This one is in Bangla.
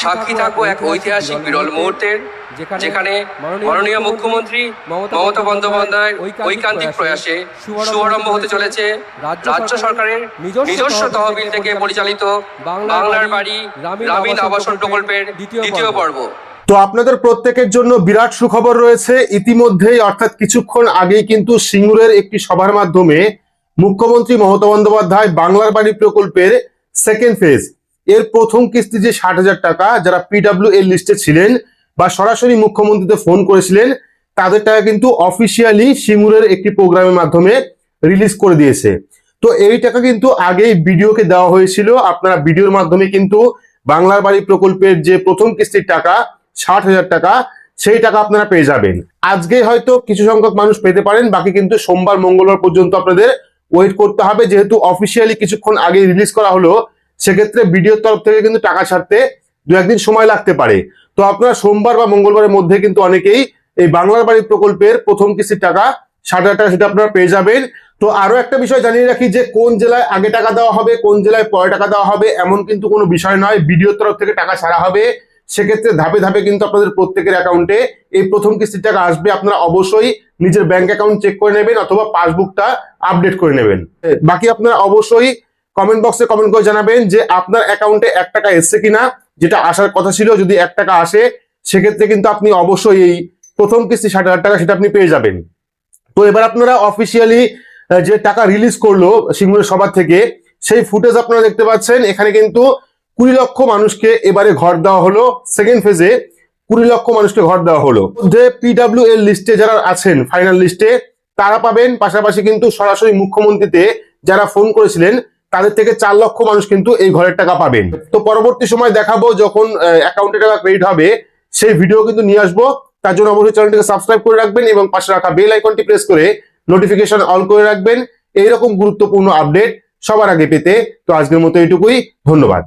সাক্ষী থাকব এক ঐতিহাসিক বিরল মুহূর্তের যেখানে মাননীয় মুখ্যমন্ত্রী মমতা বন্দ্যোপাধ্যায়ের ঐকান্তিক প্রয়াসে শুভারম্ভ হতে চলেছে রাজ্য সরকারের নিজস্ব তহবিল থেকে পরিচালিত বাংলার বাড়ি গ্রামীণ আবাসন প্রকল্পের দ্বিতীয় পর্ব। তো আপনাদের প্রত্যেকের জন্য বিরাট সুখবর রয়েছে। ইতিমধ্যেই অর্থাৎ কিছুক্ষণ আগেই কিন্তু সিঙ্গুরের একটি সভার মাধ্যমে মুখ্যমন্ত্রী মমতা বন্দ্যোপাধ্যায় বাংলার বাড়ি প্রকল্পের সেকেন্ড ফেজ এর প্রথম কিস্তি যে ষাট হাজার টাকা, যারা পিডাব্লিউ এর লিস্টে ছিলেন বা সরাসরি মুখ্যমন্ত্রীতে ফোন করেছিলেন, তাদের টাকা কিন্তু অফিসিয়ালি সিঙ্গুরের একটি প্রোগ্রামের মাধ্যমে রিলিজ করে দিয়েছে। তো এই টাকা কিন্তু আগেই ভিডিওকে দেওয়া হয়েছিল। আপনারা ভিডিওর মাধ্যমে কিন্তু বাংলার বাড়ি প্রকল্পের যে প্রথম কিস্তির টাকা, ষাট হাজার টাকা, সেই টাকা আপনারা পেয়ে যাবেন। আজকে হয়তো কিছু সংখ্যক মানুষ পেতে পারেন, বাকি কিন্তু সোমবার, মঙ্গলবার পর্যন্ত আপনাদের ওয়েট করতে হবে। যেহেতু অফিসিয়ালি কিছুক্ষণ আগে রিলিজ করা হলো সেক্ষেত্রে বিডিওর তরফ থেকে কিন্তু টাকা ছাড়তে দু একদিন সময় লাগতে পারে। তো আপনারা সোমবার বা মঙ্গলবারের মধ্যে কিন্তু অনেকেই এই বাংলার বাড়ি প্রকল্পের প্রথম কিস্তির টাকা, ষাট টাকা সেটা আপনারা পেয়ে যাবেন। তো আরও একটা বিষয় জানিয়ে রাখি যে, কোন জেলায় আগে টাকা দেওয়া হবে, কোন জেলায় পরে টাকা দেওয়া হবে, এমন কিন্তু কোনো বিষয় নয়। বিডিওর তরফ থেকে টাকা ছাড়া হবে। সেক্ষেত্রে ধাপে ধাপে কিন্তু আপনাদের প্রত্যেকের অ্যাকাউন্টে এই প্রথম কিস্তির টাকা আসবে। আপনারা অবশ্যই নিজের ব্যাংক অ্যাকাউন্ট চেক করে নেবেন অথবা পাসবুকটা আপডেট করে নেবেন। বাকি আপনারা অবশ্যই কমেন্ট বক্সে কমেন্ট করে জানাবেন যে আপনার অ্যাকাউন্টে এক টাকা এসছে কিনা, যেটা আসার কথা ছিল, যদি এক টাকা আসে, সেক্ষেত্রে কিন্তু আপনি অবশ্যই এই প্রথম কিস্তি ষাট হাজার টাকা সেটা আপনি পেয়ে যাবেন। তো এবার আপনারা অফিসিয়ালি যে টাকা রিলিজ করল সিঙ্গুরের সভা থেকে, সেই ফুটেজ আপনারা দেখতে পাচ্ছেন। এখানে কিন্তু কুড়ি লক্ষ মানুষকে এবারে ঘর দেওয়া হলো। সেকেন্ড ফেজে কুড়ি লক্ষ মানুষকে ঘর দেওয়া হলো। যে পিডাব্লিউ এর লিস্টে যারা আছেন ফাইনাল লিস্টে তারা পাবেন। পাশাপাশি কিন্তু সরাসরি মুখ্যমন্ত্রীতে যারা ফোন করেছিলেন তাদের থেকে চার লক্ষ মানুষ কিন্তু এই ঘরের টাকা পাবেন। তো পরবর্তী সময় দেখাবো যখন অ্যাকাউন্টে টাকা ক্রেডিট হবে, সেই ভিডিও কিন্তু নিয়ে আসব। তার জন্য অবশ্যই চ্যানেলটিকে সাবস্ক্রাইব করে রাখবেন এবং পাশে রাখা বেল আইকনটি প্রেস করে নোটিফিকেশন অন করে রাখবেন। এইরকম গুরুত্বপূর্ণ আপডেট সবার আগে পেতে। তো আজকের মতো এইটুকুই। ধন্যবাদ।